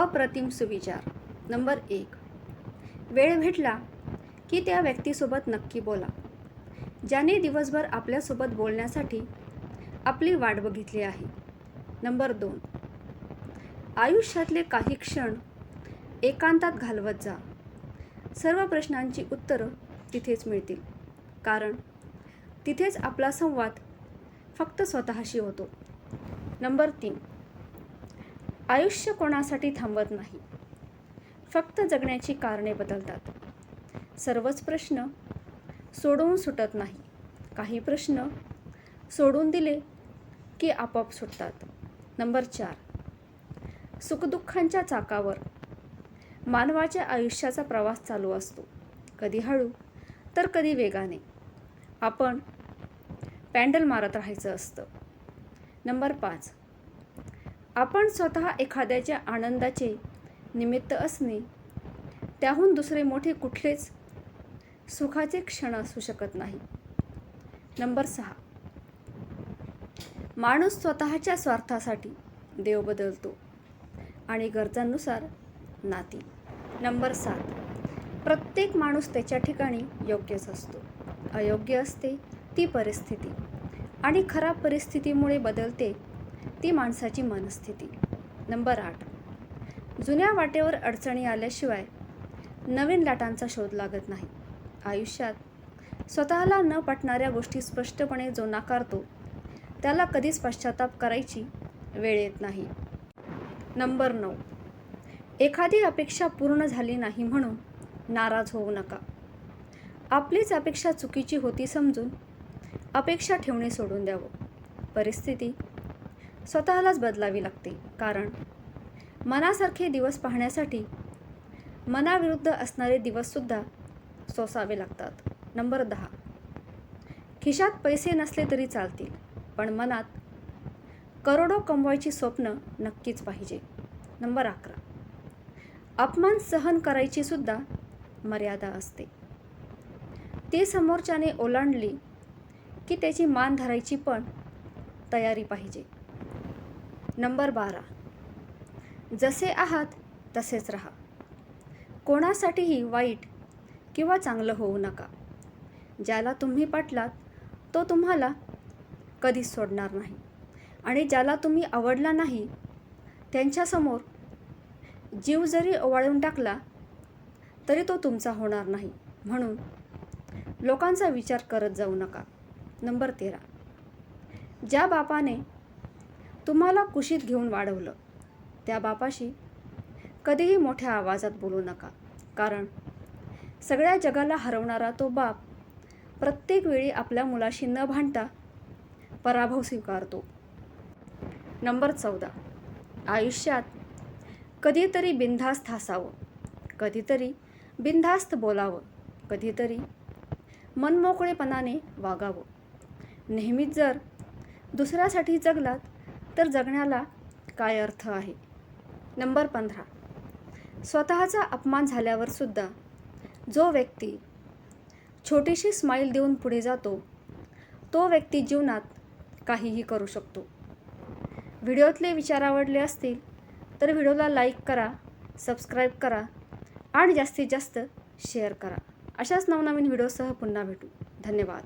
अप्रतिम सुविचार. नंबर एक. वेळ भेटला की त्या व्यक्तीसोबत नक्की बोला. ज्याने दिवसभर आपल्यासोबत बोलण्यासाठी आपली वाट बघितली आहे. नंबर दोन. आयुष्यातले काही क्षण एकांतात घालवत जा. सर्व प्रश्नांची उत्तरं तिथेच मिळतील. कारण तिथेच आपला संवाद फक्त स्वतःशी होतो. नंबर तीन. आयुष्य कोणासाठी थांबत नाही. फक्त जगण्याची कारणे बदलतात. सर्वच प्रश्न सोडवून सुटत नाही. काही प्रश्न सोडून दिले की आपोआप सुटतात. नंबर चार. सुखदुःखांच्या चाकावर मानवाच्या आयुष्याचा प्रवास चालू असतो. कधी हळू तर कधी वेगाने. आपण पॅन्डल मारत राहायचं असतं. नंबर पाच. आपण स्वतः एखाद्याच्या आनंदाचे निमित्त असणे त्याहून दुसरे मोठे कुठलेच सुखाचे क्षण असू शकत नाही. नंबर सहा. माणूस स्वतःच्या स्वार्थासाठी देव बदलतो आणि गरजांनुसार नाती. नंबर सात. प्रत्येक माणूस त्याच्या ठिकाणी योग्यच असतो. अयोग्य असते ती परिस्थिती आणि खराब परिस्थितीमुळे बदलते ती माणसाची मनस्थिती. नंबर आठ. जुन्या वाटेवर अडचणी आल्याशिवाय नवीन लाटांचा शोध लागत नाही. आयुष्यात स्वतःला न पटणाऱ्या गोष्टी स्पष्टपणे जो नाकारतो त्याला कधीच पश्चाताप करायची वेळ येत नाही. नंबर नऊ. एखादी अपेक्षा पूर्ण झाली नाही म्हणून नाराज होऊ नका. आपलीच अपेक्षा चुकीची होती समजून अपेक्षा ठेवणे सोडून द्यावं. परिस्थिती स्वतःलाच बदलावी लागते. कारण मनासारखे दिवस पाहण्यासाठी मनाविरुद्ध असणारे दिवससुद्धा सोसावे लागतात. नंबर दहा. खिशात पैसे नसले तरी चालतील पण मनात करोडो कमवायची स्वप्न नक्कीच पाहिजे. नंबर अकरा. अपमान सहन करायची सुद्धा मर्यादा असते. ती समोरच्याने ओलांडली की त्याची मान धरायची पण तयारी पाहिजे. नंबर बारा. जसे आहात तसेच राहा. कोणासाठीही वाईट किंवा चांगलं होऊ नका. ज्याला तुम्ही पटलात तो तुम्हाला कधीच सोडणार नाही. आणि ज्याला तुम्ही आवडला नाही त्यांच्यासमोर जीव जरी ओवाळून टाकला तरी तो तुमचा होणार नाही. म्हणून लोकांचा विचार करत जाऊ नका. नंबर तेरा. ज्या बापाने तुम्हाला कुशीत घेऊन वाढवलं. त्या बापाशी कधीही मोठ्या आवाजात बोलू नका. कारण सगळ्या जगाला हरवणारा तो बाप प्रत्येक वेळी आपल्या मुलाशी न भांडता पराभव स्वीकारतो. नंबर चौदा. आयुष्यात कधीतरी बिनधास्त हसावं. कधीतरी बिनधास्त बोलावं. कधीतरी मनमोकळेपणाने वागावं. नेहमीच जर दुसऱ्यासाठी जगलात तर जगण्याला काय अर्थ आहे? नंबर पंधरा. स्वतःचा अपमान झाल्यावर सुद्धा जो व्यक्ती छोटीशी स्माईल देऊन पुढे जातो तो व्यक्ती जीवनात काहीही करू शकतो. व्हिडिओतले विचार आवडले असतील तर व्हिडिओला लाईक करा सबस्क्राईब करा आणि जास्तीत जास्त शेअर करा. अशाच नवनवीन व्हिडिओसह पुन्हा भेटू. धन्यवाद.